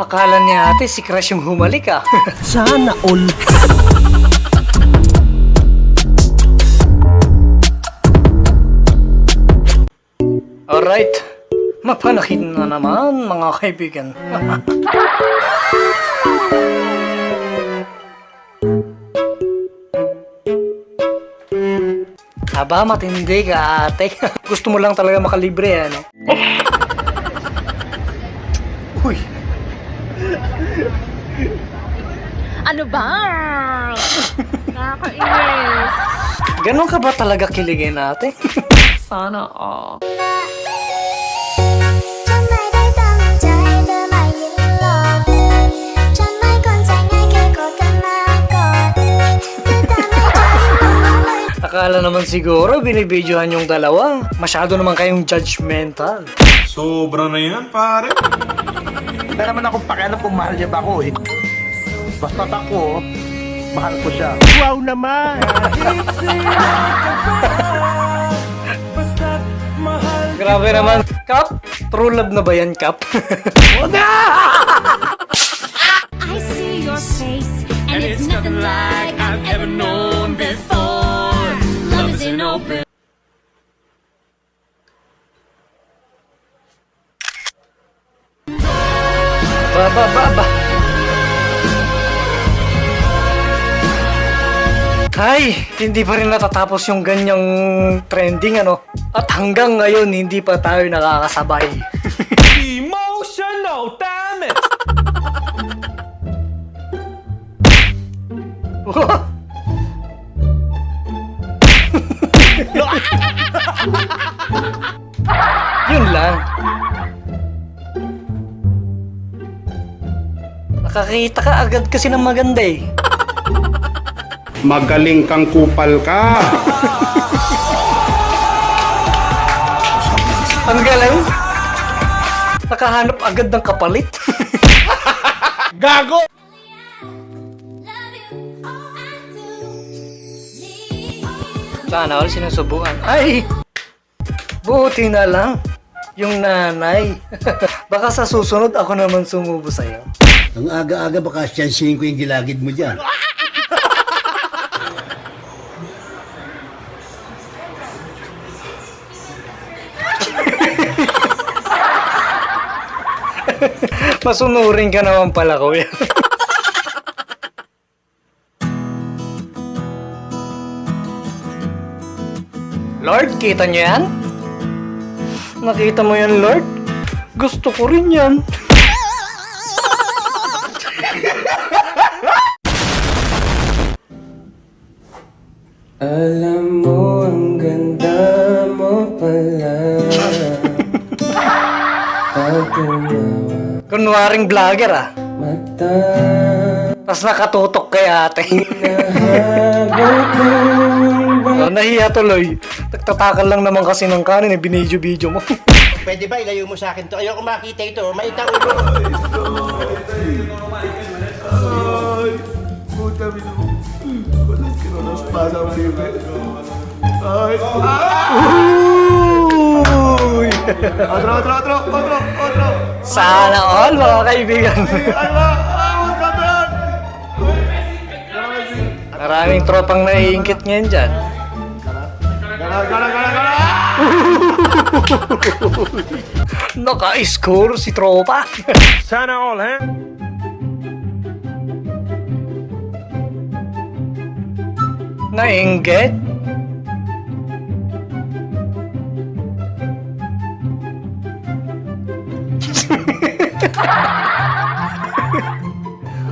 Akala niya ate si Crush yung humalik ah. Sana all. Alright. Mapanakit na naman mga kaibigan. Aba, matindi ka ate. Gusto mo lang talaga makalibre ano? Uy, ano ba? Nakakainis. Ganun ka ba talaga kiligin natin? Sana all. Akala naman siguro binibidyohan yung dalawa. Masyado naman kayong judgmental. Sobra na yan, pare. Wala naman akong pakialam kung mahal niya ba ako eh. Basta ako, mahal ko siya. Wow naman! Grabe naman. Kap, true love na ba yan, Kap? I see your face and it's nothing like I've ever known Ay, hindi pa rin natatapos yung ganyang trending ano. At hanggang ngayon, hindi pa tayo nakakasabay. Emotional damage! Yun lang. Nakakita ka agad kasi ng maganda eh. Magaling kang kupal ka. Ang galing. Nakahanap agad ng kapalit. Gago! Sana all sinusubukan. Ay! Buti na lang. Yung nanay. Baka sa susunod ako naman sumubo sa'yo. Ang aga-aga baka siyansihin ko yung gilagid mo dyan. Masunurin ka naman pala, kuya. Lord, kita niyo yan? Nakita mo yan, Lord? Gusto ko rin yan. Alam Kunwaring vlogger ah. mata Tapos nakatutok kay ate. Oh, nahiya tuloy. Nagtatakal lang naman kasi ng kanin eh, binidyo-video mo. Pwede ba ilayo mo sa akin to? Ayoko makita ito. Maitang ulo. Uy! Otro, otro, otro, otro, otro. Sana all mga kaibigan. Campeón! Maraming tropang naiingkit ngayon dyan. Gana, gana, gana, gana! Naka-score si tropa. Sana all, eh? Nainggit?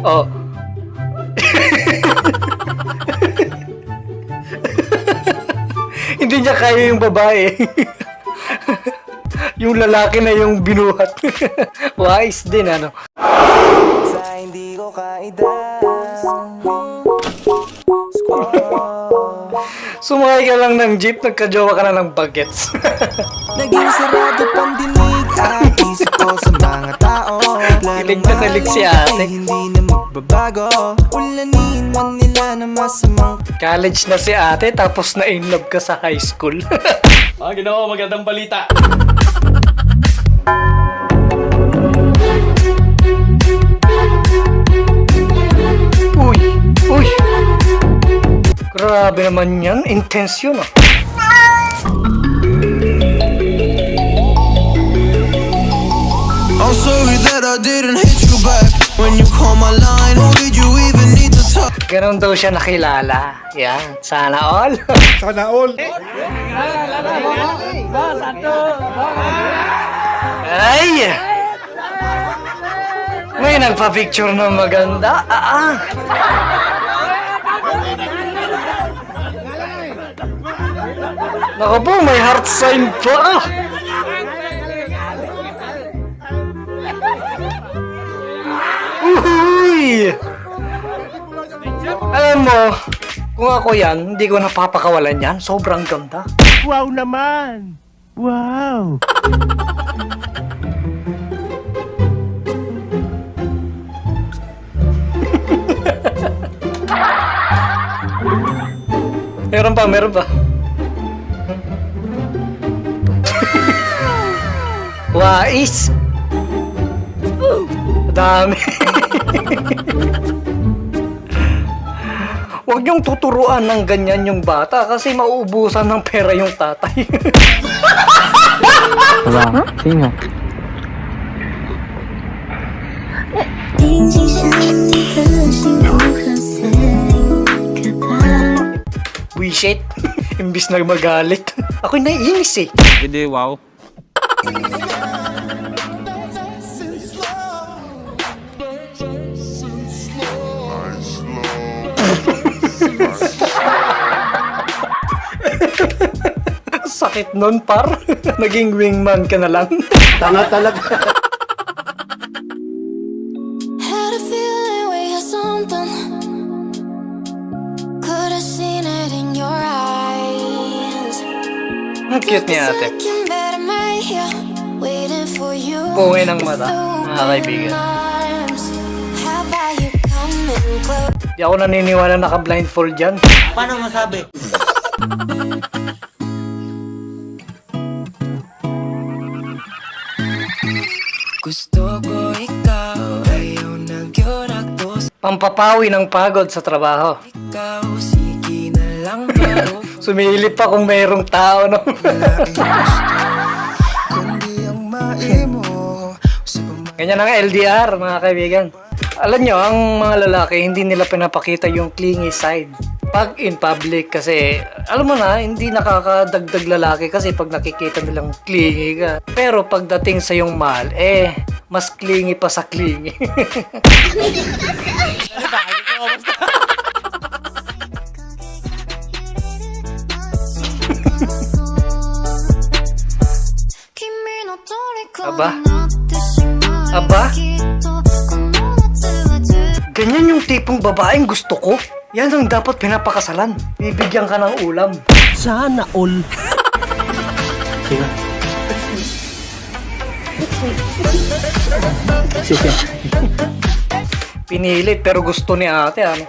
Oh. Hindi niya kaya yung babae. yung lalaki na yung binuhat. Wise din ano. Sa hindi ko kaida Sumakay ka lang ng jeep, nagka-jowa ka na ng bagets. Naging sarado pandinig ang isip ko sa mga Kilig na kilig si ate. Hindi na magbabago. Ulanin man nila na masamang. College na si ate, tapos na in love ka sa high school. ah, ginawa, magandang balita. uy, uy. Grabe naman yan. Intense yun ah. ah! I didn't hit you back when you call my line. Or did you even need to talk? Ganon daw siya nakilala. Yan. Sana all. Sana all. Ay! May nagpa-picture na maganda. Ah, ah. Naku po, may heart sign pa. Uhuy! Alam mo, kung ako yan, hindi ko napapakawalan yan. Sobrang ganda. Wow naman! Wow! Meron pa, meron pa. Wais! Dami. Huwag niyong tuturuan ng ganyan yung bata kasi mauubusan ng pera yung tatay. Wala. Sino? We shit. Imbis na magalit. Ako'y naiinis eh. Hindi, wow. Sakit nun par. Naging wingman ka na lang. Tanga talaga. Had a feeling we had something. Could have seen it in your eyes. Ang cute niya ate. Waiting for you. Puwi ng mata, mga kaibigan. How about you coming close? Di ako naniniwala naka-blindfold dyan. Gusto ko ikaw, ayaw nagyurak to Pampapawi ng pagod sa trabaho. ikaw. Sige na lang Sumilip pa kung mayroong tao, no? Ganyan ang LDR, mga kaibigan. Alam nyo, ang mga lalaki, hindi nila pinapakita yung clingy side. Pag in public kasi, alam mo na, hindi nakakadagdag lalaki kasi pag nakikita nilang clingy ka. Pero pagdating sa yung mahal, eh, mas clingy pa sa clingy. Aba? Aba? Ganyan yung tipong babaeng gusto ko. Yan ang dapat pinapakasalan. Bibigyan ka ng ulam. Sana all! Pinilit pero gusto ni ate, ano?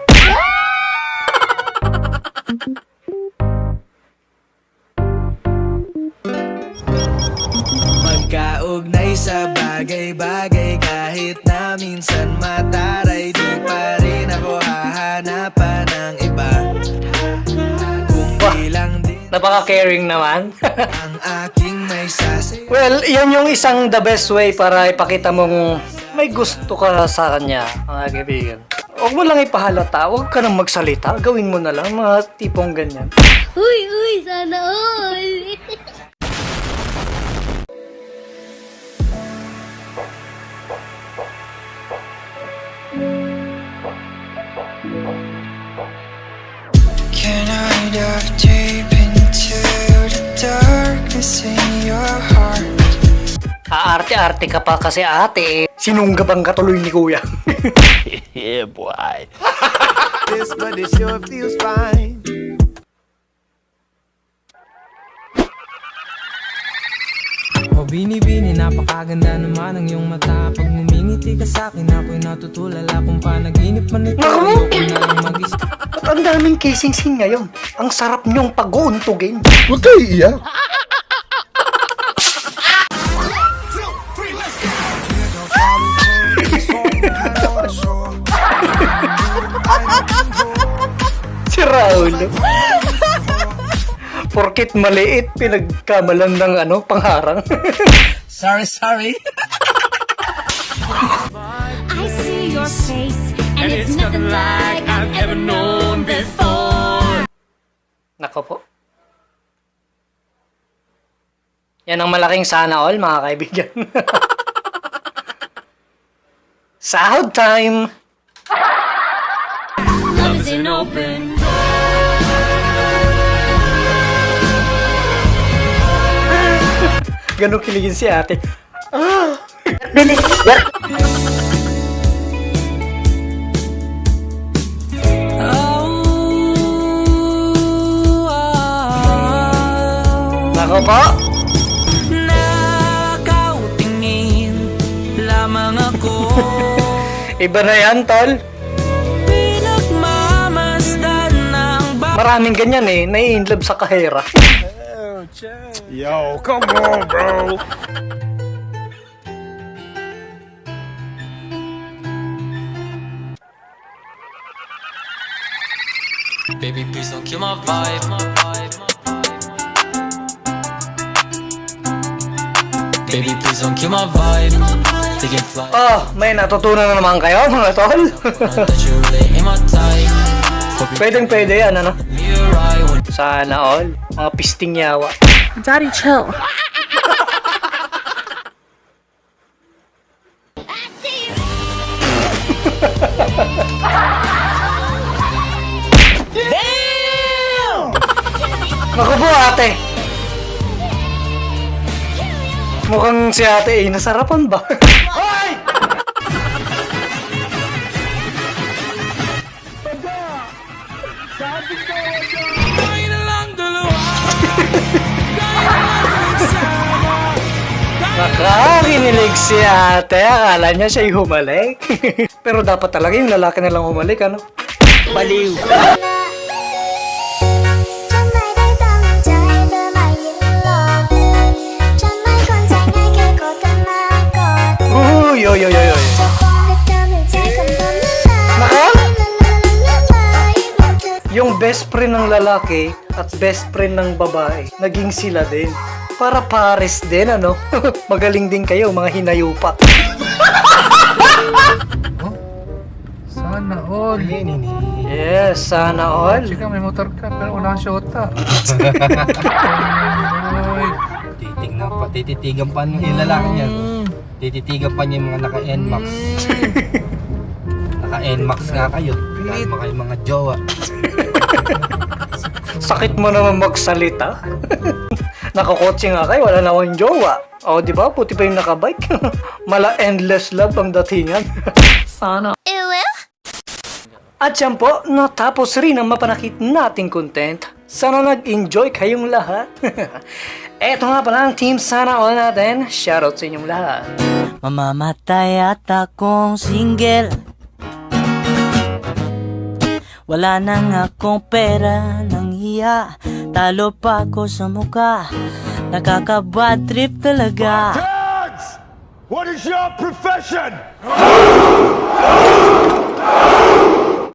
Magkaugnay sa bagay-bagay Kahit na minsan mataray Di pa rin ako hahanapan Kung di lang din Napaka-caring naman. ang aking may sasayaw well, yan yung isang the best way para ipakita mong may gusto ka sa kanya, mga kaibigan. Huwag mo lang ipahalata, huwag ka nang magsalita, gawin mo na lang, mga tipong ganyan. Uy, uy, sana all! Aarte-arte ka pa kasi ate, eh. Sinunggabang katuloy ni kuya. Yeah, boy. This but it sure feels fine O binibini, napakaganda naman ang iyong mata Pag ngumingiti ka sa'kin, ako'y natutulala Kung panaginip man ito, ayoko na lang mag At ang daming kissing-sing ngayon. Ang sarap niyong pag-uuntugin. Huwag kayo iiyak. Si Raulo. Porkit maliit, pinagkamalan ng ano, pangharang. Sorry, sorry I see your face, and it's nothing like Nako po. Yan ang malaking sana all, mga kaibigan. Sahod time! Love is an open Ganun kiligin si ate. Nako po! Nakautingin lamang ako Iba na yan, tol. Pinagmamasdan ng ba Maraming ganyan eh, nai-inlove sa kahera. Yo, come on, bro. Baby please don't kill my vibe Baby please don't kill my vibe Taking flight Oh, may natutunan na naman kayo, mga tol. Pwedeng pwede yan, ano? Sana all. Mga pisting yawa. Daddy, chill. Naku po, ate. Mukhang si ate eh, nasarapan ba? Nakakinilig si ate. Akala niya siya'y humalik. Pero dapat talaga yung lalaki na lang humalik, ano? Baliw. yo, yo, yo, yo. Nako? Yung best friend ng lalaki at best friend ng babae, naging sila din. Para pares din, ano? Magaling din kayo, mga hinayupa. sana all. Yes, sana all. Chika, may motor ka, pero wala kang syota. Ah. Titignan pa, tititigan pa yung lalaking yan. Mm. Tititigan pa niya yung mga naka-NMAX. naka-NMAX nga kayo. Kahit mga yung mga jowa. Sakit mo naman magsalita. Nakakotse nga kayo, wala na akong jowa. O, di ba? Puti pa yung nakabike. Mala endless love ang datingan. Sana. At yan po, natapos rin ang mapanakit nating content. Sana nag-enjoy kayong lahat. Eto nga pala ang team Sana All natin. Shoutout sa inyong lahat. Mamamatay at akong single Wala nang akong pera nang hiya Talo pa ako sa muka Nakaka-bad trip talaga Guards! What is your profession?